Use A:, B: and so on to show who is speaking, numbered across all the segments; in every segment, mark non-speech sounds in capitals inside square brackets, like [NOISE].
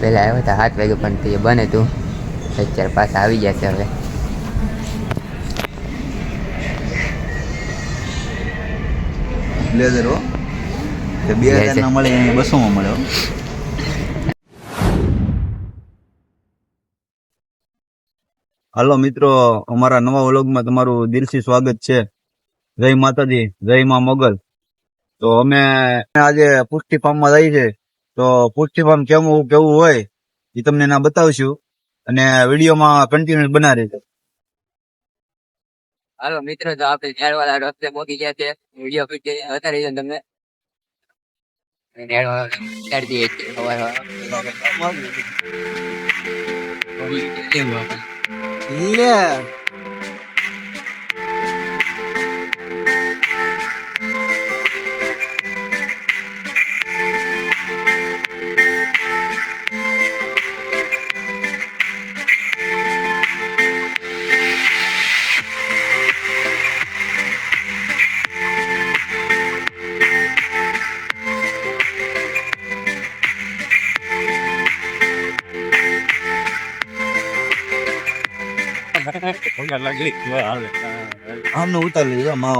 A: પહેલાં આવ્યો હતા સાત વાગે પણ તે બને તું અત્યારે પાછા આવી છે હવે.
B: બ્લેઝર હો બે હજારના મળે બસોમાં મળે હાલો મિત્રો અમારા નવા વ્લોગમાં તમારું દિલથી સ્વાગત છે. જય માતાજી જય માં મોગલ. તો અમે આજે પુષ્ટિ ફાર્મમાં જઈએ છે તો પુષ્ટિ ફાર્મ કેવું કેવું હોય એ તમને ના બતાવશું. અને વિડીયોમાં કન્ટિન્યુ બના રહેજો.
A: હાલો મિત્રો તો આપણે નેરવાળા રસ્તે પહોંચી ગયા છે. વીડિયો ફીટ બતાવી દો તમને. નેરવાળા அவனு
B: ஊத்தல் அம்மா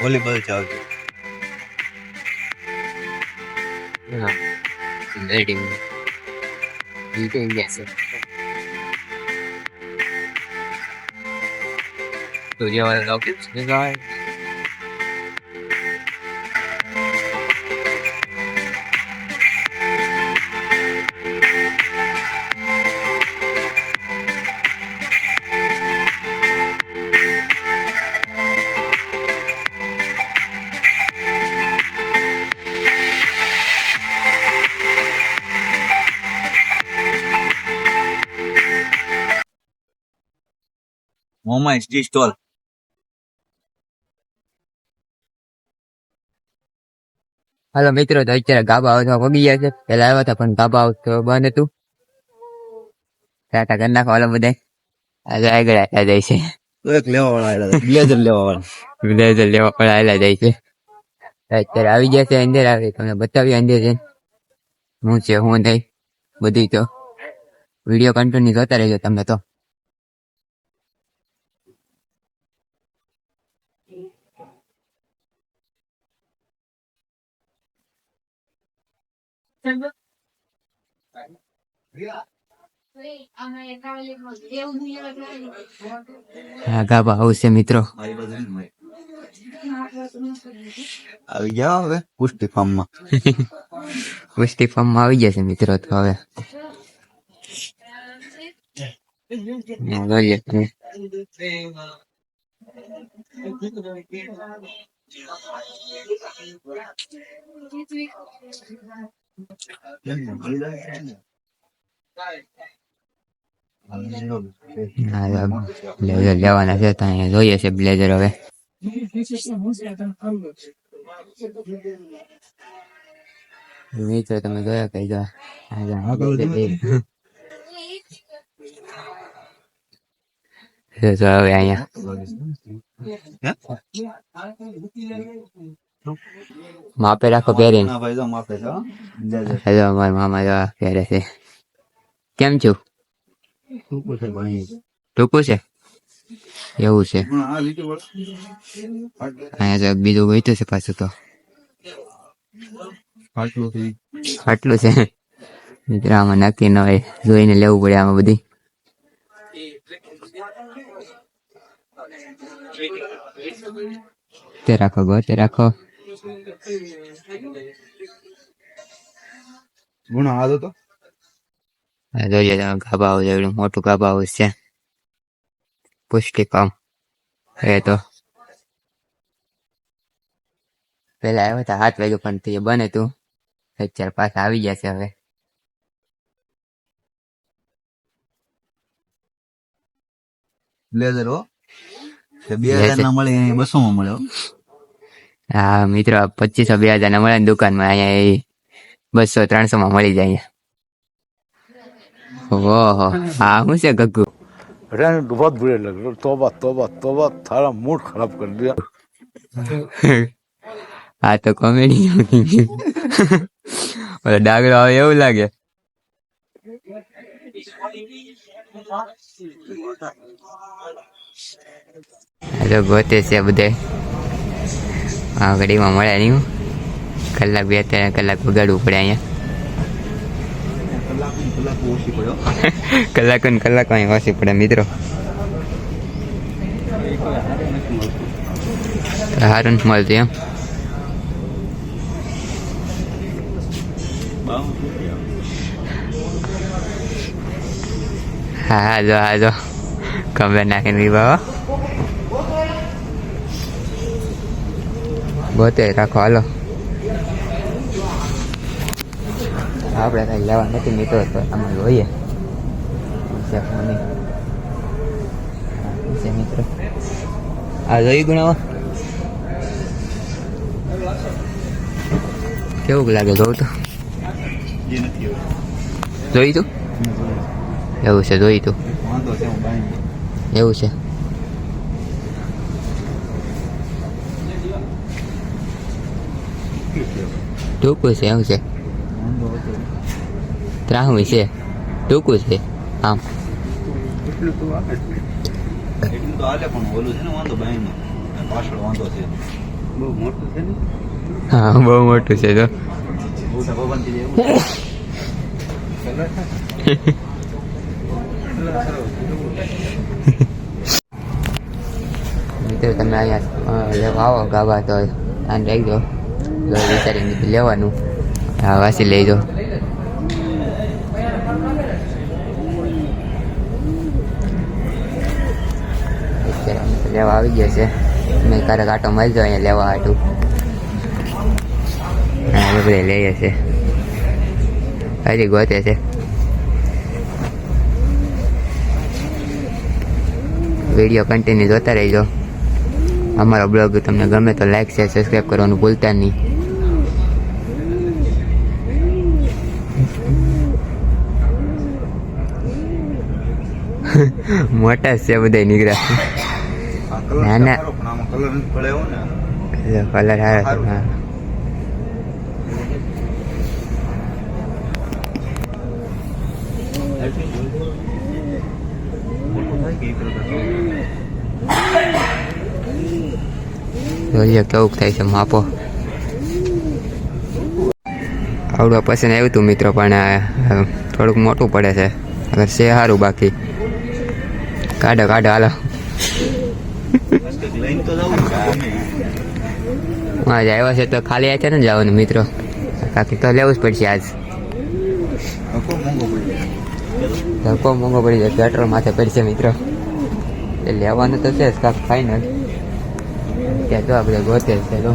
A: வாலிபால் சாக்கு Tụi giờ là đâu kịp rồi
B: મોમા tea stall.
A: હાલો મિત્રો તો અત્યારે ગાબા આવતા પગી ગયા છે. પેલા આવ્યા હતા પણ ગાબા આવતો બંધ હતું ટાટા કરી નાખો હાલો બધા આજે આગળ આવ્યા જાય છે.
B: એક લેવા વાળા બ્લેઝર લેવા વાળા
A: બ્લેઝર લેવા વાળા જાય છે. અત્યારે આવી ગયા છે અંદર આવે તમને બતાવી અંદર છે. હું છે હું નહીં બધી તો. વીડિયો કન્ટિન્યુ જોતા રહેજો તમને તો. ગાબા આવશે મિત્રો.
B: આવી ગયા હવે પુષ્ટિ ફાર્મમાં. [LAUGHS]
A: પુષ્ટિ ફાર્મમાં આવી જશે મિત્રો તો હવે. હા, બ્લેઝર લેવાના છે તો અહીંયા જોઈએ છે બ્લેઝર હવે મિત્રો તમે જોયા કઈ જો હવે અહીંયા માપે રાખો પહેરીને. હેલો મારા મામા જો પહેરે છે કેમ છું
B: ટૂંકું છે
A: એવું છે. અહીંયા બીજું વહીતું છે પાછું તો
B: આટલું
A: છે મિત્રો આમાં નક્કી ન હોય જોઈને લેવું પડે આમાં બધી તે રાખો ગો તે રાખો
B: ગુણા આ તો
A: જોઈએ તમે ગાભા હાઉસ એવડું મોટું ગાભા હાઉસ છે. પુષ્ટિ ફાર્મ એ તો. પેલા આવ્યા હતા સાત વાગે પણ તે બને તું. અત્યારે પાછા આવી ગયા છે હવે.
B: બ્લેઝર હો. બે હજાર ના મળે બસો માં મળે હો.
A: હા મિત્રો પચીસો બે હજાર ના મળે ને દુકાનમાં અહીંયા એ બસો ત્રણસો માં મળી જાય અહીંયા ઓહો હા શું છે ગગ્ગુ
C: रहने को बहुत बुरे लग रहे तोबा तोबा तोबा थारा मूड खराब कर दिया
A: આ તો કોમેડી [LAUGHS] ઓલો ડાગલો આવે એવું લાગે આ તો ગોતે છે બધે આ ઘડીમાં મળ્યા નહીં કલાક બે ત્રણ કલાક બગાડવું પડે અહીંયા.
B: કલાક
A: ને કલાકો અહીં ઓછી પડે મિત્રો. સારું નથી મળતું એમ. હા હા, જો હા, જો. ખબર નાખીને વિવાહ ગોતે રાખો હાલો. આપણે કઈ લેવા નથી મિત્રો તો અમે જોઈએ. મિત્ર. આ જોઈ ગુણાવો? કેવું લાગે જોઉં તો? જોઈ તું? એવું છે જોઈ તું. એવું છે. ટૂંકું છે એવું છે. ત્રાહું છે ટૂંકું છે આમ.
B: એટલું તો એટલું તો હાલે પણ ઓલું છે ને વાંધો બાઈ પાછળ વાંધો છે. બહુ મોટું છે ને?
A: હા બહુ મોટું છે તો. મિત્રો તમે અહીંયા વાવો આવો ગાવા તો ધ્યાન રાખજો જો વિચારીને લેવાનું હા વાસી લઈ તો લેવા આવી ગયા છે મેં ક્યારેક આટો મારજો અહીંયા લેવા હાટું હા બધે લઈએ છે હજી ગોતે છે વીડિયો કન્ટિન્યુ જોતા રહેજો અમારો બ્લોગ તમને ગમે તો લાઈક શેર સબસ્ક્રાઈબ કરવાનું ભૂલતા નહીં [LAUGHS] મોટા છે બધા નીકળ્યા ના, ના.
B: કલર
A: સારો છે હા. જોઈએ કેવું થાય છે માપો. આવડું પસંદ આવ્યું હતું મિત્રો પણ થોડુંક મોટું પડે છે. અગર છે સારું બાકી. કાઢો કાઢો હાલો. આજ આવ્યા છે તો ખાલી આ છે ને જવાનું મિત્રો. બાકી તો લેવું જ પડશે આજ. ધક્કો મોંઘો પડી જાય પેટ્રોલ માથે પડશે મિત્રો. એ લેવાનું તો છે કાંક ફાઇનલ ત્યાં તો આપણે ગોતે છે તો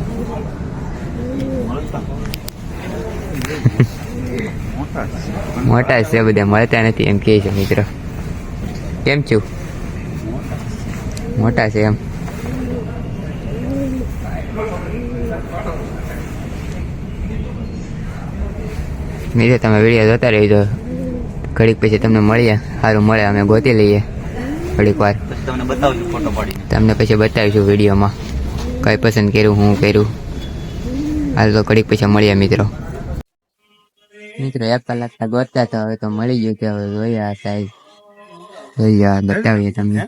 B: મળતા મોટા છે.
A: મોટા છે. બધા મળતા નથી એમ કહે છે મિત્રો. કેમ છું? મોટા છે એમ. નીચે તમે વીડિયો જોતા રહીજો. ઘડીક પછી તમને મળીએ. સારું મળે અમે ગોતી લઈએ. ઘડીક વાર.
B: તમને બતાવજો ફોટો પાડીને.
A: તમને પછી બતાવીશું વિડીયોમાં. કઈ પસંદ કર્યું હું કર્યું. હાલ તો ઘડીક પછી મળીએ મિત્રો. મિત્રો એક કલાક ગોતતા તો હવે તો મળી ગયું કે હવે જોઈએ આ સાઈઝ જોઈએ બતાવીએ તમને.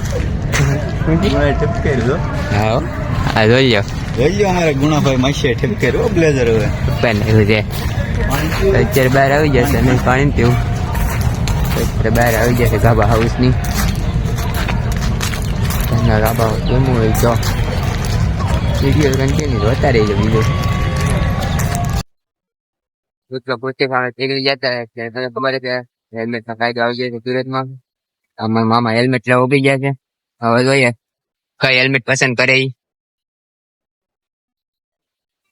B: હા હો.
D: આ
A: જોઈ લો
B: જોઈ લો અમારે ગુણાભાઈ માસીએ ઠપકેર હો બ્લેઝર હવે
A: ઉપર ને એવું છે અત્યારે બહાર આવી જશે અને પાણી પીવું અત્યારે બહાર આવી જશે ગાબા હાઉસની એમના ગાબા હાઉસ કેવું હોય તો વીડિયો કન્ટિન્યુ જોતા રહીજો બીજું મિત્રો પોતે ખાવા નીકળી જતા એટલે તને ખબર છે કે હેલ્મેટ નો કાયદો આવી જાય છે સુરતમાં અમારા મામા હેલ્મેટ લેવા ઊભી ગયા છે હવે જોઈએ. કઈ હેલ્મેટ પસંદ કરે ઈ?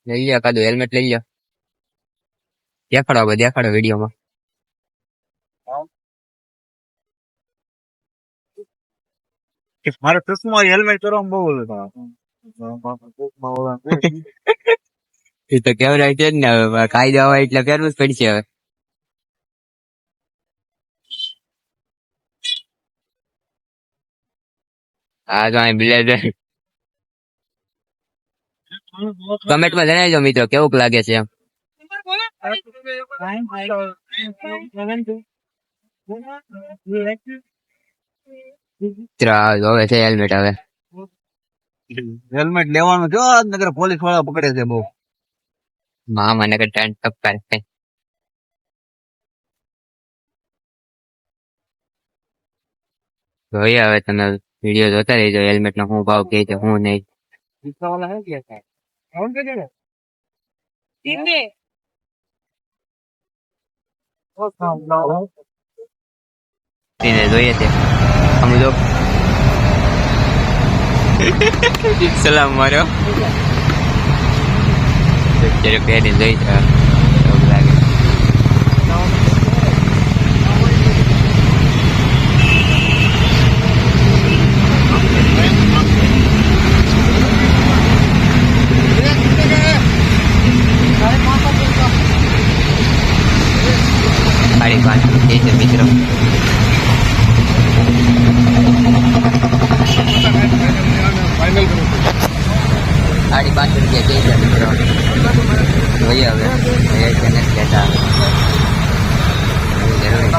A: લઈ લ્યો કાદુ હેલ્મેટ લઈ લ્યો. દેખાડો હવે દેખાડો વિડીયોમાં.
B: મારે ચશ્મા હેલ્મેટ કરવામાં બહુ. [LAUGHS]
A: એ તો કેવરાય છે જ ને હવે કાયદો આવે એટલે પહેરવું જ પડશે હવે. હા તો અહીં બ્લેઝર કમેન્ટમાં જણાવજો મિત્રો કેવું લાગે છે એમ? જોવે છે હેલ્મેટ હવે.
B: હેલ્મેટ લેવાનું જો નગર પોલીસવાળા પકડે છે બહુ.
A: મામા ને ટાઈમ ટપકાર થાય જોઈએ હવે તમે વીડિયો જોતા રહેજો હેલ્મેટ નો શું ભાવ કે છે શું નહીં તેને જોઈએ તે સમજો સલામ માર્યો અત્યારે પહેરી જઈ છે એવું લાગે સાડી પાંચ એ છે મિત્રો. સાડી પાંચ રૂપિયા કે છે મિત્રો. જોઈએ હવે. એ છે ને લેતા જરૂરી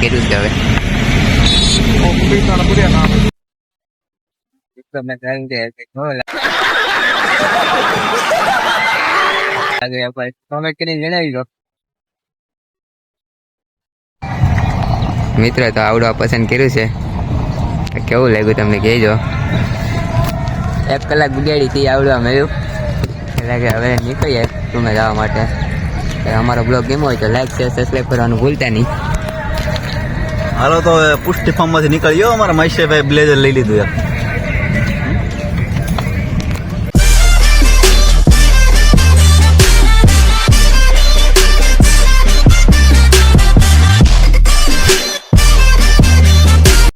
A: કર્યું છે હવે. તમને કારણ કે કોમેન્ટ કરીને જણાવી દો મિત્ર તો આવડવા પસંદ કર્યું છે. કેવું લાગ્યું તમને કહેજો. એક કલાક બગાડી હતી આવડવા મળ્યું. એટલે કે હવે નીકળીએ તમે જવા માટે. અમારો બ્લોગ ગેમ હોય તો લાઈક શેર સબસ્ક્રાઈબ કરવાનું ભૂલતા નહીં.
B: હાલો તો પુષ્ટિ ફાર્મમાંથી નીકળ્યો અમારા મહેશભાઈ બ્લેઝર લઈ લીધું એક